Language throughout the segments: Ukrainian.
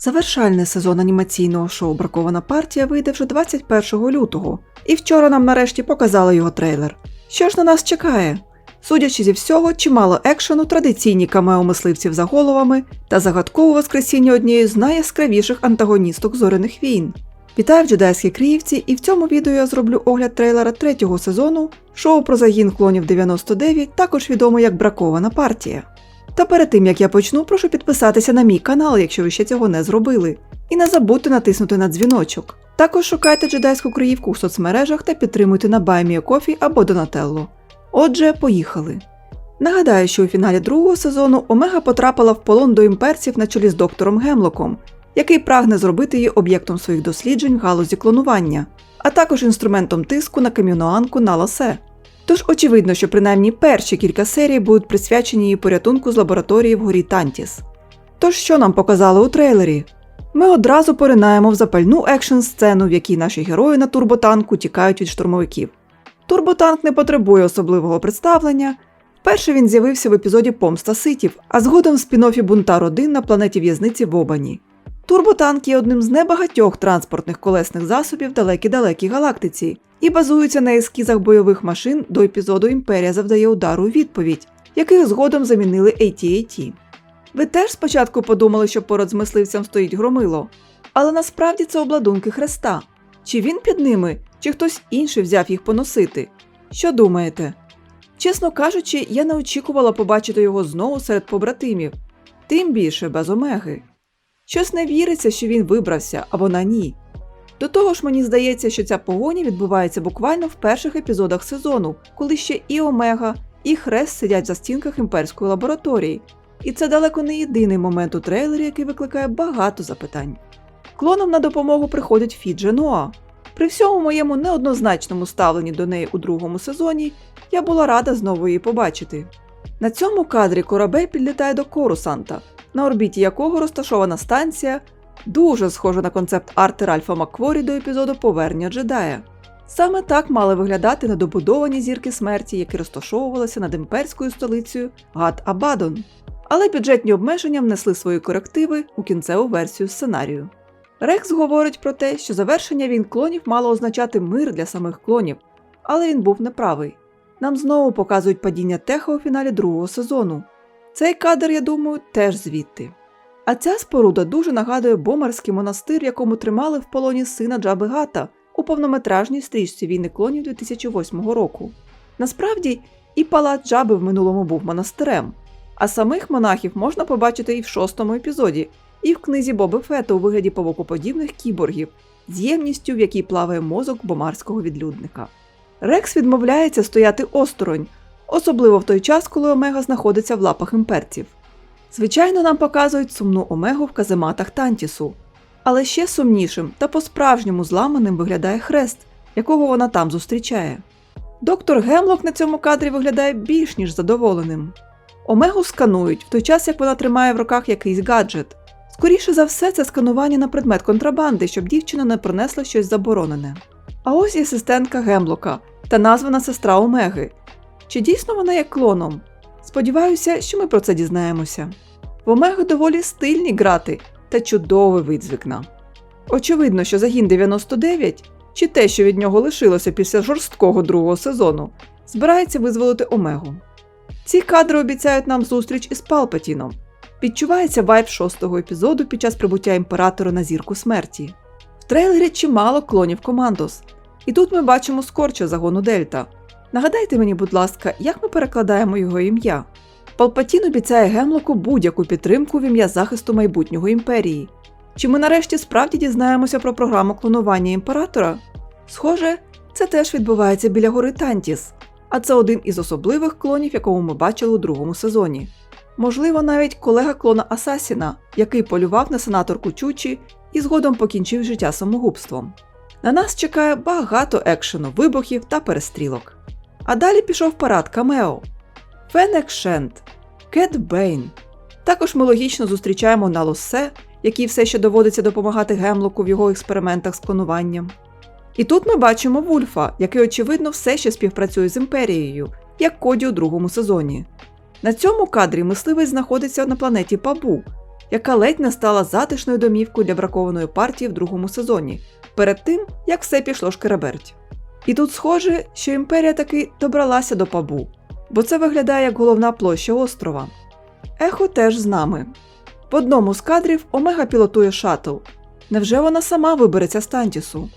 Завершальний сезон анімаційного шоу Бракована партія вийде вже 21 лютого, і вчора нам нарешті показали його трейлер. Що ж на нас чекає? Судячи зі всього, чимало екшену, традиційні камео мисливців за головами та загадкове воскресіння однієї з найяскравіших антагоністок зоряних війн. Вітаю в джедайській Криївці, і в цьому відео я зроблю огляд трейлера третього сезону шоу про загін клонів 99, також відомо як Бракована партія. Та перед тим як я почну, прошу підписатися на мій канал, якщо ви ще цього не зробили. І не забудьте натиснути на дзвіночок. Також шукайте джедайську криївку у соцмережах та підтримуйте на BuyMeACoffee або Donatello. Отже, поїхали. Нагадаю, що у фіналі другого сезону Омега потрапила в полон до імперців на чолі з доктором Гемлоком, який прагне зробити її об'єктом своїх досліджень в галузі клонування, а також інструментом тиску на кам'яноанку на ласе. Тож очевидно, що принаймні перші кілька серій будуть присвячені її порятунку з лабораторії в горі Тантіс. Тож що нам показали у трейлері? Ми одразу поринаємо в запальну екшн сцену, в якій наші герої на турботанку тікають від штурмовиків. Турботанк не потребує особливого представлення. Вперше він з'явився в епізоді Помста Ситів, а згодом в спін-оффі Бунтар 1 на планеті в'язниці в Обані. Турботанк є одним з небагатьох транспортних колесних засобів в далекій-далекій галактиці і базується на ескізах бойових машин до епізоду Імперія завдає удару у відповідь, яких згодом замінили AT-AT. Ви теж спочатку подумали, що поряд з мисливцем стоїть громило, але насправді це обладунки хреста. Чи він під ними, чи хтось інший взяв їх поносити? Що думаєте? Чесно кажучи, я не очікувала побачити його знову серед побратимів, тим більше без омеги. Щось не віриться, що він вибрався, а вона ні. До того ж, мені здається, що ця погоня відбувається буквально в перших епізодах сезону, коли ще і Омега, і Хрест сидять за стінках імперської лабораторії. І це далеко не єдиний момент у трейлері, який викликає багато запитань. Клоном на допомогу приходить Фіджи Ноа. При всьому моєму неоднозначному ставленні до неї у другому сезоні я була рада знову її побачити. На цьому кадрі корабель підлітає до Корусанта, на орбіті якого розташована станція, дуже схожа на концепт арти Ральфа Маккворі до епізоду Повернення джедая. Саме так мали виглядати недобудовані зірки смерті, які розташовувалися над імперською столицею Гат Абадон. Але бюджетні обмеження внесли свої корективи у кінцеву версію сценарію. Рекс говорить про те, що завершення війн клонів мало означати мир для самих клонів, але він був неправий. Нам знову показують падіння Теха у фіналі другого сезону. Цей кадр, я думаю, теж звідти. А ця споруда дуже нагадує бомарський монастир, якому тримали в полоні сина Джаби Гата у повнометражній стрічці війни клонів 2008 року. Насправді, і палац Джаби в минулому був монастирем, а самих монахів можна побачити і в шостому епізоді, і в книзі Боби Фета у вигляді павукоподібних кіборгів з ємністю, в якій плаває мозок бомарського відлюдника. Рекс відмовляється стояти осторонь, особливо в той час, коли Омега знаходиться в лапах імперців. Звичайно, нам показують сумну Омегу в казематах Тантісу, але ще сумнішим та по-справжньому зламаним виглядає хрест, якого вона там зустрічає. Доктор Гемлок на цьому кадрі виглядає більш ніж задоволеним. Омегу сканують, в той час як вона тримає в руках якийсь гаджет. Скоріше за все, це сканування на предмет контрабанди, щоб дівчина не принесла щось заборонене. А ось і асистентка Гемлока та названа сестра Омеги. Чи дійсно вона є клоном? Сподіваюся, що ми про це дізнаємося. В Омеги доволі стильні грати та чудовий вид з вікна. Очевидно, що загін 99, чи те, що від нього лишилося після жорсткого другого сезону, збирається визволити Омегу. Ці кадри обіцяють нам зустріч із Палпатіном. Відчувається вайб шостого епізоду під час прибуття імператора на зірку смерті. В трейлері чимало клонів командос, і тут ми бачимо скорча загону Дельта. Нагадайте мені, будь ласка, як ми перекладаємо його ім'я? Палпатін обіцяє Гемлоку будь-яку підтримку в ім'я захисту майбутнього імперії. Чи ми нарешті справді дізнаємося про програму клонування імператора? Схоже, це теж відбувається біля гори Тантіс, а це один із особливих клонів, якого ми бачили у другому сезоні. Можливо, навіть колега клона Асасіна, який полював на сенаторку Чучі і згодом покінчив життя самогубством. На нас чекає багато екшену, вибухів та перестрілок. А далі пішов парад Камео, Фенек Шент, Кет Бейн. Також ми логічно зустрічаємо на Налосе, який все ще доводиться допомагати Гемлоку в його експериментах з клонуванням. І тут ми бачимо Вульфа, який, очевидно, все ще співпрацює з імперією, як Коді у другому сезоні. На цьому кадрі мисливець знаходиться на планеті Пабу, яка ледь не стала затишною домівкою для бракованої партії в другому сезоні, перед тим як все пішло шкереберть. І тут схоже, що імперія таки добралася до пабу, бо це виглядає як головна площа острова. Ехо теж з нами. В одному з кадрів Омега пілотує шаттл. Невже вона сама вибереться з Тантісу?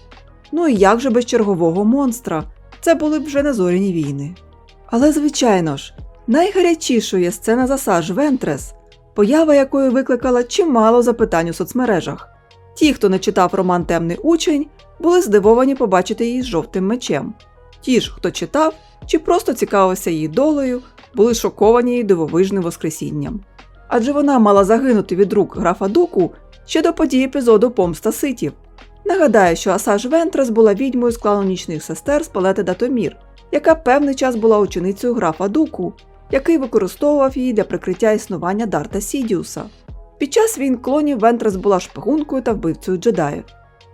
Ну і як же без чергового монстра? Це були б вже незоряні війни. Але, звичайно ж, найгарячішою є сцена засаж Вентрес, поява якої викликала чимало запитань у соцмережах. Ті, хто не читав роман Темний учень, були здивовані побачити її з жовтим мечем. Ті ж, хто читав чи просто цікавився її долею, були шоковані її дивовижним воскресінням. Адже вона мала загинути від рук графа Дуку ще до подій епізоду Помста Ситів. Нагадаю, що Асаж Вентрес була відьмою з клану нічних сестер з планети Датомір, яка певний час була ученицею графа Дуку, який використовував її для прикриття існування Дарта Сідіуса. Під час війн клонів Вентрес була шпигункою та вбивцею джедаїв.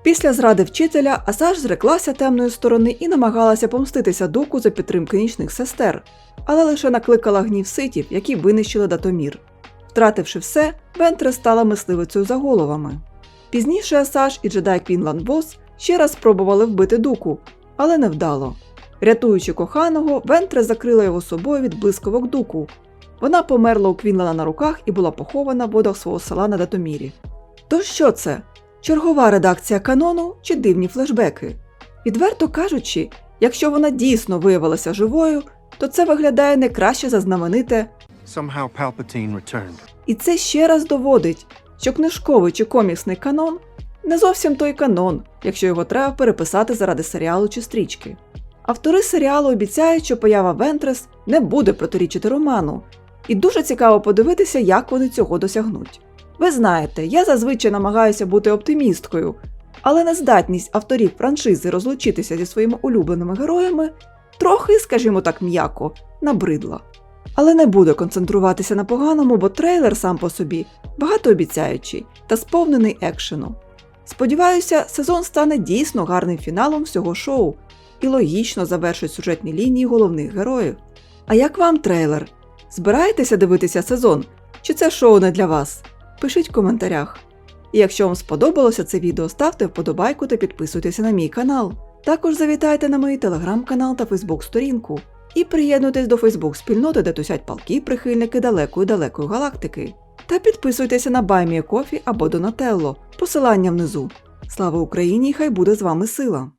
Після зради вчителя Асаж зреклася темної сторони і намагалася помститися дуку за підтримки нічних сестер, але лише накликала гнів ситів, які винищили Датомір. Втративши все, Вентрес стала мисливицею за головами. Пізніше Асаж і джедай Квінланд Бос ще раз спробували вбити дуку, але невдало. Рятуючи коханого, Вентрес закрила його собою від блискавок дуку. Вона померла у Квінлана на руках і була похована в водах свого села на Датомірі. То що це? Чергова редакція канону чи дивні флешбеки? Відверто кажучи, якщо вона дійсно виявилася живою, то це виглядає не краще за знамените Somehow Palpatine returned. і це ще раз доводить, що книжковий чи коміксний канон не зовсім той канон, якщо його треба переписати заради серіалу чи стрічки. Автори серіалу обіцяють, що поява Вентрес не буде протирічити роману, і дуже цікаво подивитися, як вони цього досягнуть. Ви знаєте, я зазвичай намагаюся бути оптимісткою, але нездатність авторів франшизи розлучитися зі своїми улюбленими героями трохи, скажімо так, м'яко, набридла. Але не буду концентруватися на поганому, бо трейлер сам по собі багатообіцяючий та сповнений екшену. Сподіваюся, сезон стане дійсно гарним фіналом всього шоу і логічно завершить сюжетні лінії головних героїв. А як вам трейлер? Збираєтеся дивитися сезон? Чи це шоу не для вас? Пишіть в коментарях. І якщо вам сподобалося це відео, ставте вподобайку та підписуйтеся на мій канал. Також завітайте на мій телеграм-канал та фейсбук-сторінку. І приєднуйтесь до Фейсбук-спільноти, де тусять палки прихильники далекої-далекої галактики. Та підписуйтеся на Баймія Кофі або Донателло, посилання внизу. Слава Україні! Хай буде з вами сила!